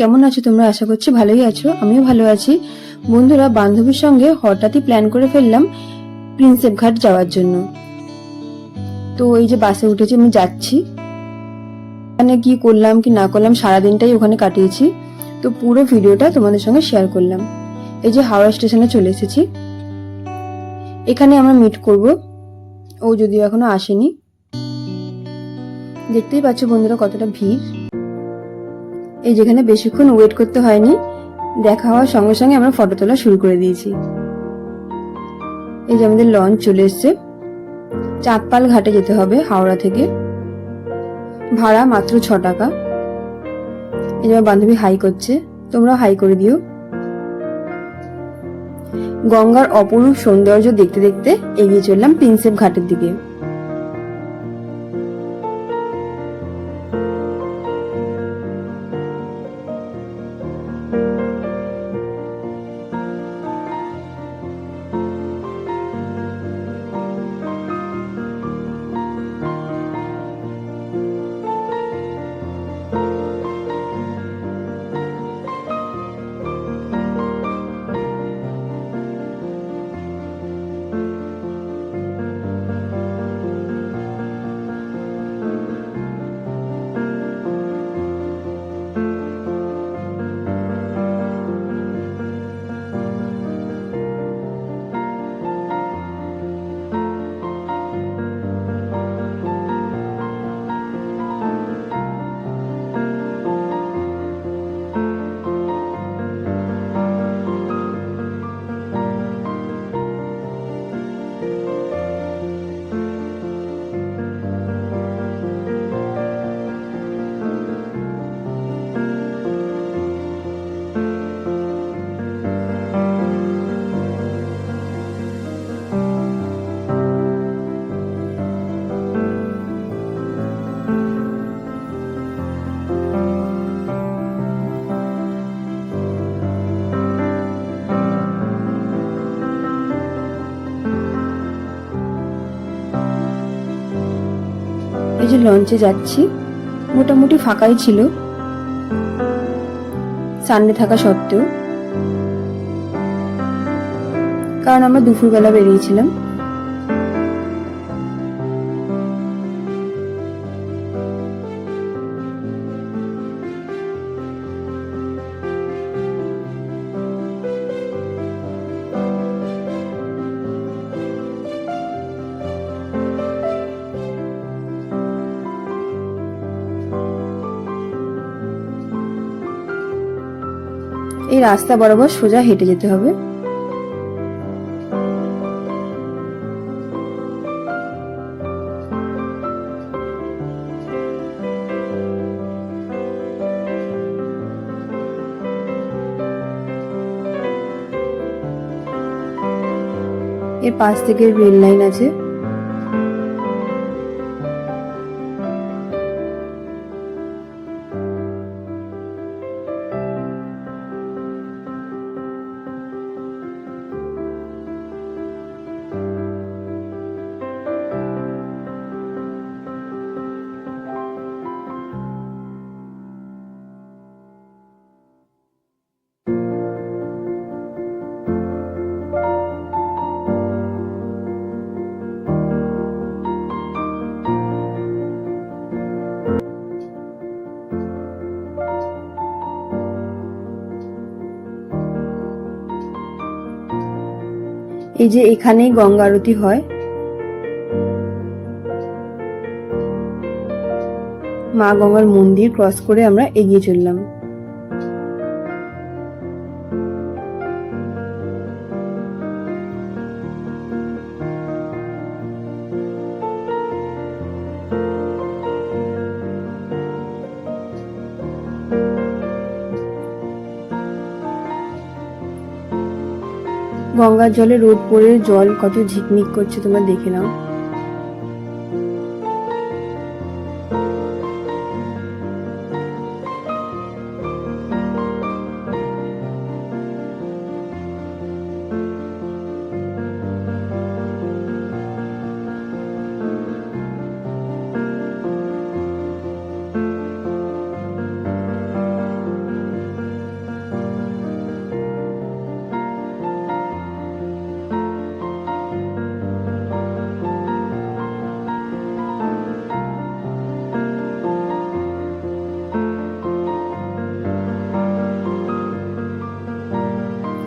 কেমন আছো তোমরা? আশা করছি ভালোই আছো। আমিও ভালো আছি। বন্ধুরা, বান্ধবীর সঙ্গে হঠাৎই প্ল্যান করে ফেললাম প্রিন্সেপ ঘাট যাওয়ার জন্য। তো এই যে বাসে উঠেছি, আমি যাচ্ছি। ওখানে কি করলাম, কি না করলাম, সারাদিনটাই ওখানে কাটিয়েছি। তো পুরো ভিডিওটা তোমাদের সঙ্গে শেয়ার করলাম। এই যে হাওড়া স্টেশনে চলে এসেছি। এখানে আমরা মিট করব। ও যদিও এখনও আসেনি। দেখতেই পাচ্ছ বন্ধুরা কতটা ভিড়। এই যেখানে বেশিক্ষণ ওয়েট করতে হয়নি, দেখা হওয়ার সঙ্গে সঙ্গে আমরা ফটো তোলা শুরু করে দিয়েছি। এই যে আমাদের লঞ্চ চলে এসছে। চাঁদপাল ঘাটে যেতে হবে হাওড়া থেকে। ভাড়া মাত্র ছ টাকা। এই যে আমার বান্ধবী হাই করছে, তোমরাও হাই করে দিও। গঙ্গার অপরূপ সৌন্দর্য দেখতে দেখতে এগিয়ে চললাম প্রিন্সেপ ঘাটের দিকে। যে লঞ্চে যাচ্ছি মোটামুটি ফাঁকাই ছিল। সামনে থাকা সত্ত্বেও। কারণ আমরা দুপুরবেলা বেরিয়েছিলাম। এই রাস্তা বরাবর সোজা হেঁটে যেতে হবে। এর পাশ থেকে রেল লাইন আছে। এই যে এখানেই গঙ্গা আরতি হয়। মা গঙ্গার মন্দির ক্রস করে আমরা এগিয়ে চললাম। গঙ্গার জলে রোদ পড়ে জল কত ঝিকমিক করছে তোমরা দেখে নাও।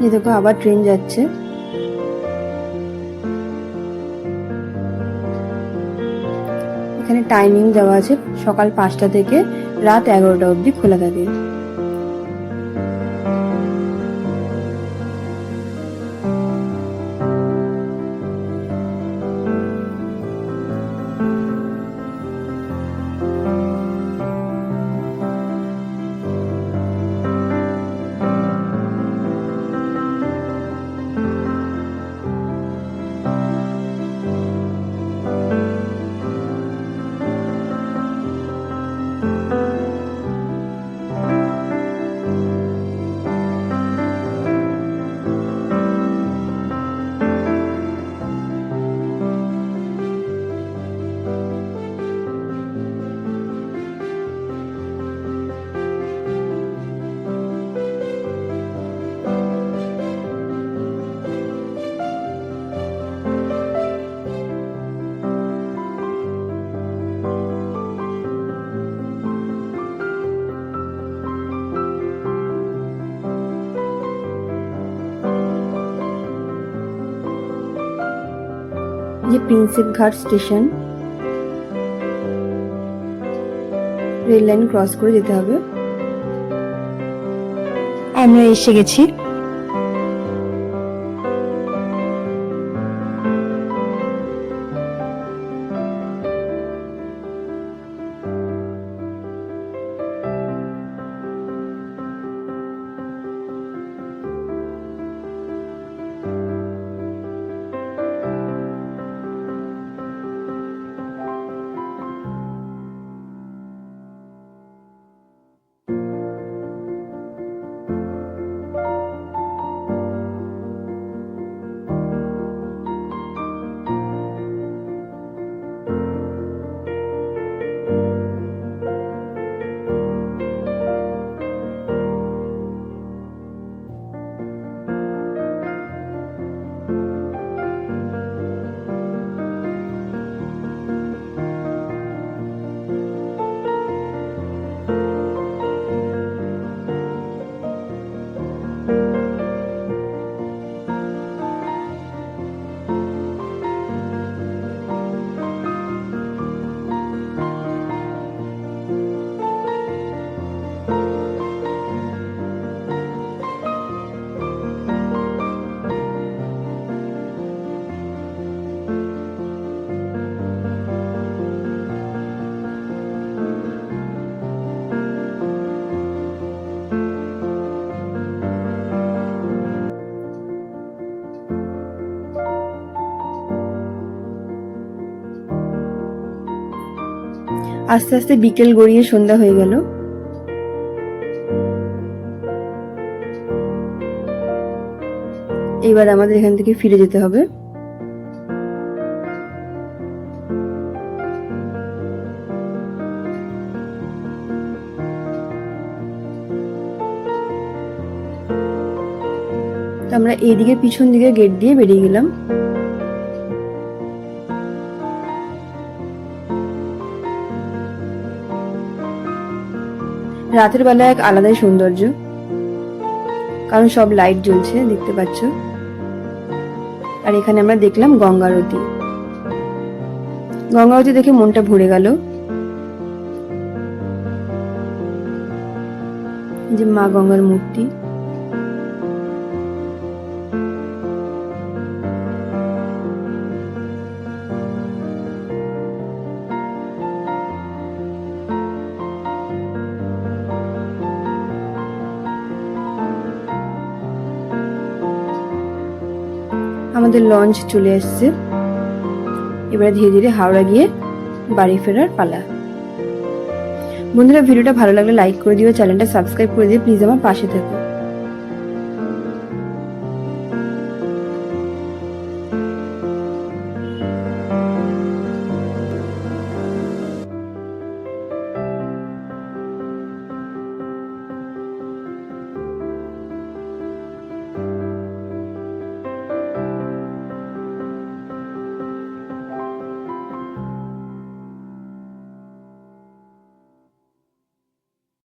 এই দেখো, আবার ট্রেন যাচ্ছে। এখানে টাইমিং দেওয়া আছে সকাল পাঁচটা থেকে রাত এগারোটা অবধি খোলা থাকে। যে প্রিন্সেপ ঘাট স্টেশন রেল লাইন ক্রস করে যেতে হবে। আমরা এসে গেছি। আস্তে আস্তে বিকেল গড়িয়ে সন্ধ্যা হয়ে গেল। এবার আমাদের এখান থেকে ফিরে যেতে হবে। আমরা এইদিকে পিছন দিকে গেট দিয়ে বেরিয়ে গেলাম। রাতের বেলা এক আলাদাই সৌন্দর্য। কারণ সব লাইট জ্বলছে, দেখতে পাচ্ছ? আর এখানে আমরা দেখলাম গঙ্গারতি গঙ্গারতি দেখে মনটা ভরে গেল। যে মা গঙ্গার মূর্তি। আমাদের লঞ্চ চলে এসছে। এবার ধীরে ধীরে হাওড়া গিয়ে বাড়ি ফেরার পালা। বন্ধুরা, ভিডিওটা ভালো লাগলে লাইক করে দিও, চ্যানেলটা সাবস্ক্রাইব করে দিও প্লিজ আমার পাশে থেকো।